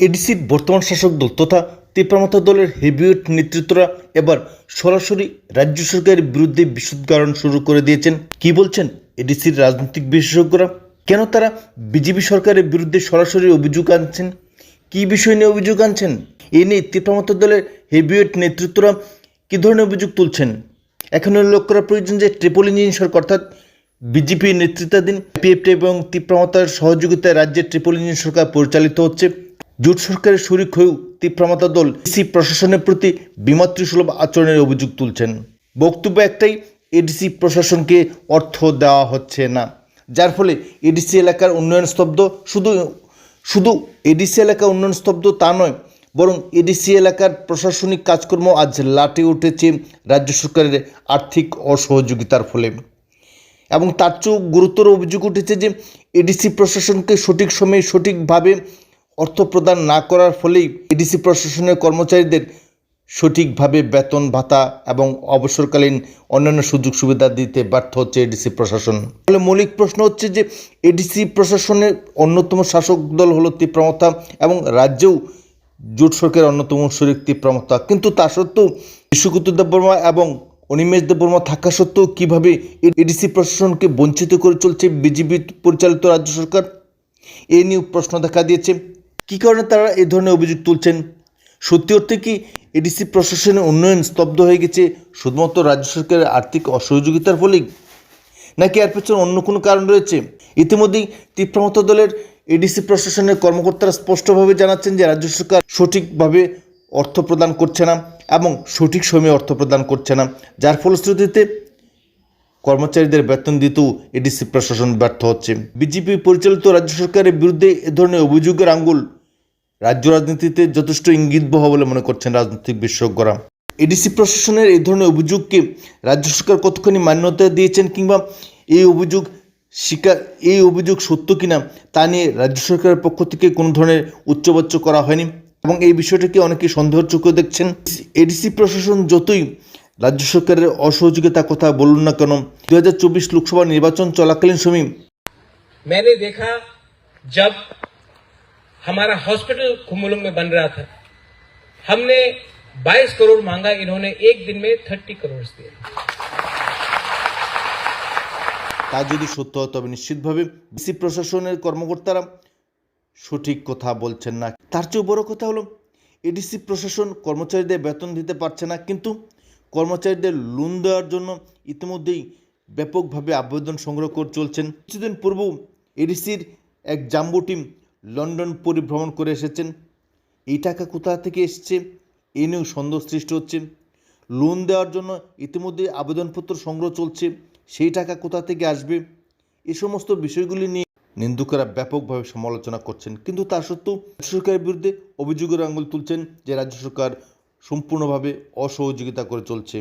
এডিসির বর্তমান শাসক দল তথা তিপ্রামতা দলের হেভিওয়েট নেতৃত্বরা এবার সরাসরি রাজ্য সরকারের বিরুদ্ধে বিশুদ্ধারণ শুরু করে দিয়েছেন। কি বলছেন এডিসির রাজনৈতিক বিশেষজ্ঞরা? কেন তারা বিজেপি সরকারের বিরুদ্ধে সরাসরি অভিযোগ আনছেন? কী বিষয় নিয়ে অভিযোগ আনছেন? এ নিয়ে তিপ্রামতা দলের হেভিওয়েট নেতৃত্বরা কী ধরনের অভিযোগ তুলছেন? এখন লক্ষ্য করা প্রয়োজন যে ট্রিপল ইঞ্জিন সরকার অর্থাৎ বিজেপি নেতৃত্বাধীন পিএফটি এবং তীব্রমতার সহযোগিতায় রাজ্যের ট্রিপল ইঞ্জিন সরকার পরিচালিত হচ্ছে। জোট সরকারের শরিক হয়েও তীব্রমতা দল ইসি প্রশাসনের প্রতি বিমাতৃসুলভ আচরণের অভিযোগ তুলছেন। বক্তব্য একটাই, এডিসি প্রশাসনকে অর্থ দেওয়া হচ্ছে না। যার ফলে এডিসি এলাকার উন্নয়ন স্তব্ধ, শুধু শুধু এডিসি এলাকা উন্নয়ন স্তব্ধ তা নয়, বরং এডিসি এলাকার প্রশাসনিক কাজকর্ম আজ লাটে উঠেছে রাজ্য সরকারের আর্থিক অসহযোগিতার ফলে। এবং তার চেয়েও গুরুতর অভিযোগ উঠেছে যে, এডিসি প্রশাসনকে সঠিক সময়ে সঠিকভাবে অর্থ প্রদান না করার ফলেই এডিসি প্রশাসনের কর্মচারীদের সঠিকভাবে বেতন, ভাতা এবং অবসরকালীন অন্যান্য সুযোগ সুবিধা দিতে ব্যর্থ হচ্ছে এডিসি প্রশাসন। ফলে মৌলিক প্রশ্ন হচ্ছে যে এডিসি প্রশাসনের অন্যতম শাসক দল হলো তীব্রমতা এবং রাজ্যেও জোট সরকারের অন্যতম শরিক তীব্রমতা কিন্তু তা সত্ত্বেও বিশ্বকুত দেববর্মা এবং অনিমেষ দেববর্মা থাকা সত্ত্বেও কীভাবে এডিসি প্রশাসনকে বঞ্চিত করে চলছে বিজেপি পরিচালিত রাজ্য সরকার? এ নিয়েও প্রশ্ন দেখা দিয়েছে। কী কারণে তারা এ ধরনের অভিযোগ তুলছেন? সত্যি অর্থে কি এডিসি প্রশাসনের উন্নয়ন স্তব্ধ হয়ে গেছে শুধুমাত্র রাজ্য সরকারের আর্থিক অসহযোগিতার ফলেই? নাকি এর পেছনে অন্য কোনো কারণ রয়েছে? ইতিমধ্যেই তীব্রমত দলের এডিসি প্রশাসনের কর্মকর্তারা স্পষ্টভাবে জানাচ্ছেন যে রাজ্য সরকার সঠিকভাবে অর্থ প্রদান করছে না এবং সঠিক সময়ে অর্থ প্রদান করছে না। যার ফলশ্রুতিতে কর্মচারীদের বেতন দিতেও এডিসি প্রশাসন ব্যর্থ হচ্ছে। বিজেপি পরিচালিত রাজ্য সরকারের বিরুদ্ধে এ ধরনের অভিযোগের আঙ্গুল রাজ্য রাজনীতিতে যথেষ্ট ইঙ্গিতবহ বলে মনে করছেন রাজনৈতিক বিশেষজ্ঞরা এডিসি প্রশাসনের এই ধরনের অভিযোগকে রাজ্য সরকার কতখানি মান্যতা দিয়েছেন কিংবা এই অভিযোগ স্বীকার এই অভিযোগ সত্য কিনা তা নিয়ে রাজ্য সরকারের পক্ষ থেকে কোনো ধরনের উচ্চবাচ্য করা হয়নি এবং এই বিষয়টাকে অনেকে সন্দেহের চোখে দেখছেন এডিসি প্রশাসন যতই রাজ্য সরকারের অসহযোগিতার কথা বলুন না কেন দু লোকসভা নির্বাচন চলাকালীন সময় मैंने देखा जब हमारा हॉस्पिटल खुमुलुंग में बन रहा था हमने 22 करोड़ मांगा इन्होंने एक दिन में 30 करोड़ दिए তা যদি সত্য হয় তবে নিশ্চিতভাবে ডিসি প্রশাসনের কর্মকর্তারা সঠিক কথা বলছেন না তার চেয়েও বড় কথা হলো এডিসি প্রশাসন কর্মচারীদের বেতন দিতে পারছে না কিন্তু কর্মচারীদের লোন দেওয়ার জন্য ইতিমধ্যেই ব্যাপকভাবে আবেদন সংগ্রহ করে চলছেন কিছুদিন পূর্বেও এডিসির এক জাম্বো টিম লন্ডন পরিভ্রমণ করে এসেছেন। এই টাকা কোথা থেকে এসছে? এ নিয়েও সন্দেহ সৃষ্টি হচ্ছে। লোন দেওয়ার জন্য ইতিমধ্যে আবেদনপত্র সংগ্রহ চলছে। সেই টাকা কোথা থেকে আসবে? এ সমস্ত বিষয়গুলি নিয়ে নিন্দুকেরা ব্যাপকভাবে সমালোচনা করছেন। কিন্তু তা সত্ত্বেও রাজ্য সরকারের বিরুদ্ধে অভিযোগের আঙুল তুলছেন যে রাজ্য সরকার সম্পূর্ণভাবে অসহযোগিতা করে চলছে।